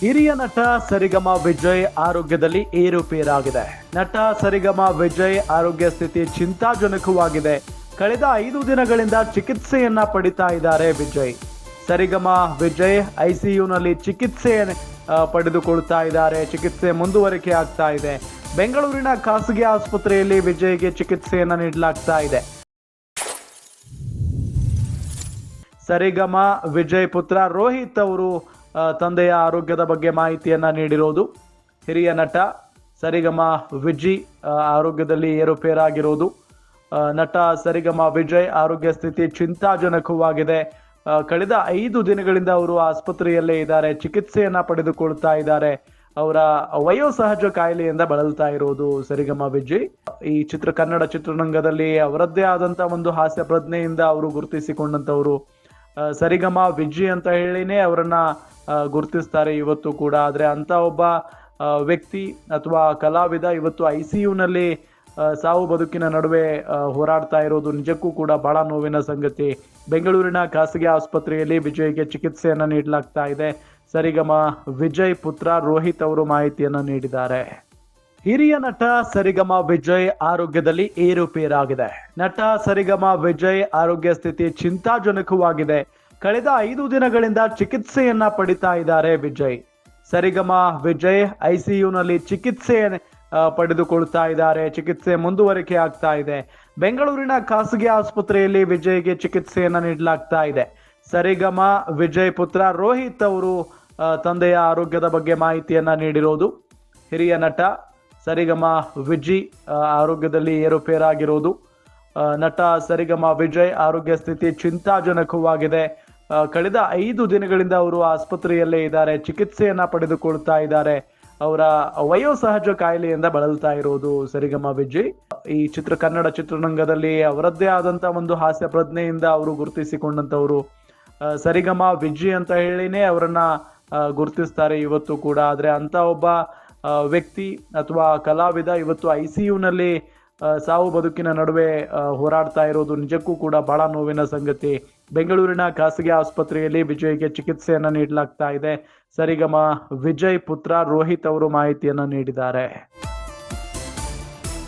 ಹಿರಿಯ ನಟ ಸರಿಗಮ ವಿಜಯ್ ಆರೋಗ್ಯದಲ್ಲಿ ಏರುಪೇರಾಗಿದೆ. ನಟ ಸರಿಗಮ ವಿಜಯ್ ಆರೋಗ್ಯ ಸ್ಥಿತಿ ಚಿಂತಾಜನಕವಾಗಿದೆ. ಕಳೆದ ಐದು ದಿನಗಳಿಂದ ಚಿಕಿತ್ಸೆಯನ್ನ ಪಡಿತಾ ಇದ್ದಾರೆ ವಿಜಯ್. ಸರಿಗಮ ವಿಜಯ್ ಐಸಿಯುನಲ್ಲಿ ಚಿಕಿತ್ಸೆ ಪಡೆದುಕೊಳ್ತಾ ಇದ್ದಾರೆ. ಚಿಕಿತ್ಸೆ ಮುಂದುವರಿಕೆ ಆಗ್ತಾ ಇದೆ. ಬೆಂಗಳೂರಿನ ಖಾಸಗಿ ಆಸ್ಪತ್ರೆಯಲ್ಲಿ ವಿಜಯ್ಗೆ ಚಿಕಿತ್ಸೆಯನ್ನ ನೀಡಲಾಗ್ತಾ ಇದೆ. ಸರಿಗಮ ವಿಜಯ್ ಪುತ್ರ ರೋಹಿತ್ ಅವರು ತಂದೆಯ ಆರೋಗ್ಯದ ಬಗ್ಗೆ ಮಾಹಿತಿಯನ್ನು ನೀಡಿರೋದು. ಹಿರಿಯ ನಟ ಸರಿಗಮ ವಿಜಿ ಆರೋಗ್ಯದಲ್ಲಿ ಏರುಪೇರಾಗಿರೋದು. ನಟ ಸರಿಗಮ ವಿಜಯ್ ಆರೋಗ್ಯ ಸ್ಥಿತಿ ಚಿಂತಾಜನಕವಾಗಿದೆ. ಕಳೆದ ಐದು ದಿನಗಳಿಂದ ಅವರು ಆಸ್ಪತ್ರೆಯಲ್ಲೇ ಇದ್ದಾರೆ. ಚಿಕಿತ್ಸೆಯನ್ನ ಪಡೆದುಕೊಳ್ತಾ ಇದ್ದಾರೆ. ಅವರ ವಯೋಸಹಜ ಕಾಯಿಲೆಯಿಂದ ಬಳಲ್ತಾ ಇರೋದು ಸರಿಗಮ ವಿಜಯ್. ಈ ಚಿತ್ರ ಕನ್ನಡ ಚಿತ್ರರಂಗದಲ್ಲಿ ಅವರದ್ದೇ ಆದಂತ ಒಂದು ಹಾಸ್ಯ ಪ್ರಜ್ಞೆಯಿಂದ ಅವರು ಗುರುತಿಸಿಕೊಂಡಂತವರು. ಸರಿಗಮ ವಿಜಿ ಅಂತ ಹೇಳಿನೇ ಅವರನ್ನ ಗುರುತಿಸ್ತಾರೆ ಇವತ್ತು ಕೂಡ. ಆದರೆ ಅಂಥ ಒಬ್ಬ ವ್ಯಕ್ತಿ ಅಥವಾ ಕಲಾವಿದ ಇವತ್ತು ಐ ಸಿ ಯುನಲ್ಲಿ ಸಾವು ಬದುಕಿನ ನಡುವೆ ಹೋರಾಡ್ತಾ ಇರೋದು ನಿಜಕ್ಕೂ ಕೂಡ ಬಹಳ ನೋವಿನ ಸಂಗತಿ. ಬೆಂಗಳೂರಿನ ಖಾಸಗಿ ಆಸ್ಪತ್ರೆಯಲ್ಲಿ ವಿಜಯ್ಗೆ ಚಿಕಿತ್ಸೆಯನ್ನು ನೀಡಲಾಗ್ತಾ ಇದೆ. ಸರಿಗಮ ವಿಜಯ್ ಪುತ್ರ ರೋಹಿತ್ ಅವರು ಮಾಹಿತಿಯನ್ನು ನೀಡಿದ್ದಾರೆ. ಹಿರಿಯ ನಟ ಸರಿಗಮ ವಿಜಯ್ ಆರೋಗ್ಯದಲ್ಲಿ ಏರುಪೇರಾಗಿದೆ. ನಟ ಸರಿಗಮ ವಿಜಯ್ ಆರೋಗ್ಯ ಸ್ಥಿತಿ ಚಿಂತಾಜನಕವಾಗಿದೆ. ಕಳೆದ ಐದು ದಿನಗಳಿಂದ ಚಿಕಿತ್ಸೆಯನ್ನ ಪಡಿತಾ ಇದ್ದಾರೆ ವಿಜಯ್. ಸರಿಗಮ, ವಿಜಯ್ ಐಸಿಯುನಲ್ಲಿ ಚಿಕಿತ್ಸೆ ಪಡೆದುಕೊಳ್ತಾ ಇದ್ದಾರೆ. ಚಿಕಿತ್ಸೆ ಮುಂದುವರಿಕೆ ಆಗ್ತಾ ಇದೆ. ಬೆಂಗಳೂರಿನ ಖಾಸಗಿ ಆಸ್ಪತ್ರೆಯಲ್ಲಿ ವಿಜಯ್ಗೆ ಚಿಕಿತ್ಸೆಯನ್ನ ನೀಡಲಾಗ್ತಾ ಇದೆ. ಸರಿಗಮ, ವಿಜಯ್ ಪುತ್ರ ರೋಹಿತ್ ಅವರು ತಂದೆಯ ಆರೋಗ್ಯದ ಬಗ್ಗೆ ಮಾಹಿತಿಯನ್ನ ನೀಡಿರೋದು. ಹಿರಿಯ ನಟ ಸರಿಗಮ ವಿಜಿ ಆರೋಗ್ಯದಲ್ಲಿ ಏರುಪೇರಾಗಿರೋದು. ನಟ ಸರಿಗಮ, ವಿಜಯ್ ಆರೋಗ್ಯ ಸ್ಥಿತಿ ಚಿಂತಾಜನಕವಾಗಿದೆ. ಕಳೆದ ಐದು ದಿನಗಳಿಂದ ಅವರು ಆಸ್ಪತ್ರೆಯಲ್ಲೇ ಇದ್ದಾರೆ, ಚಿಕಿತ್ಸೆಯನ್ನ ಪಡೆದುಕೊಳ್ತಾ ಇದ್ದಾರೆ. ಅವರ ವಯೋಸಹಜ ಕಾಯಿಲೆಯಿಂದ ಬಳಲ್ತಾ ಇರೋದು ಸರಿಗಮ ವಿಜಯ್. ಈ ಚಿತ್ರ, ಕನ್ನಡ ಚಿತ್ರರಂಗದಲ್ಲಿ ಅವರದ್ದೇ ಆದಂತ ಒಂದು ಹಾಸ್ಯ ಪ್ರಜ್ಞೆಯಿಂದ ಅವರು ಗುರುತಿಸಿಕೊಂಡಂತವರು ಸರಿಗಮ ವಿಜಿ ಅಂತ ಹೇಳಿನೇ ಅವರನ್ನ ಗುರುತಿಸ್ತಾರೆ ಇವತ್ತು ಕೂಡ. ಆದ್ರೆ ಅಂತ ಒಬ್ಬ ವ್ಯಕ್ತಿ ಅಥವಾ ಕಲಾವಿದ ಇವತ್ತು ಐ ಸಿ ಯುನಲ್ಲಿ ಸಾವು ಬದುಕಿನ ನಡುವೆ ಹೋರಾಡ್ತಾ ಇರೋದು ನಿಜಕ್ಕೂ ಕೂಡ ಬಹಳ ನೋವಿನ ಸಂಗತಿ. ಬೆಂಗಳೂರಿನ ಖಾಸಗಿ ಆಸ್ಪತ್ರೆಯಲ್ಲಿ ವಿಜಯ್ಗೆ ಚಿಕಿತ್ಸೆಯನ್ನು ನೀಡಲಾಗ್ತಾ ಇದೆ. ಸರಿಗಮ ವಿಜಯ್ ಪುತ್ರ ರೋಹಿತ್ ಅವರು ಮಾಹಿತಿಯನ್ನು ನೀಡಿದ್ದಾರೆ.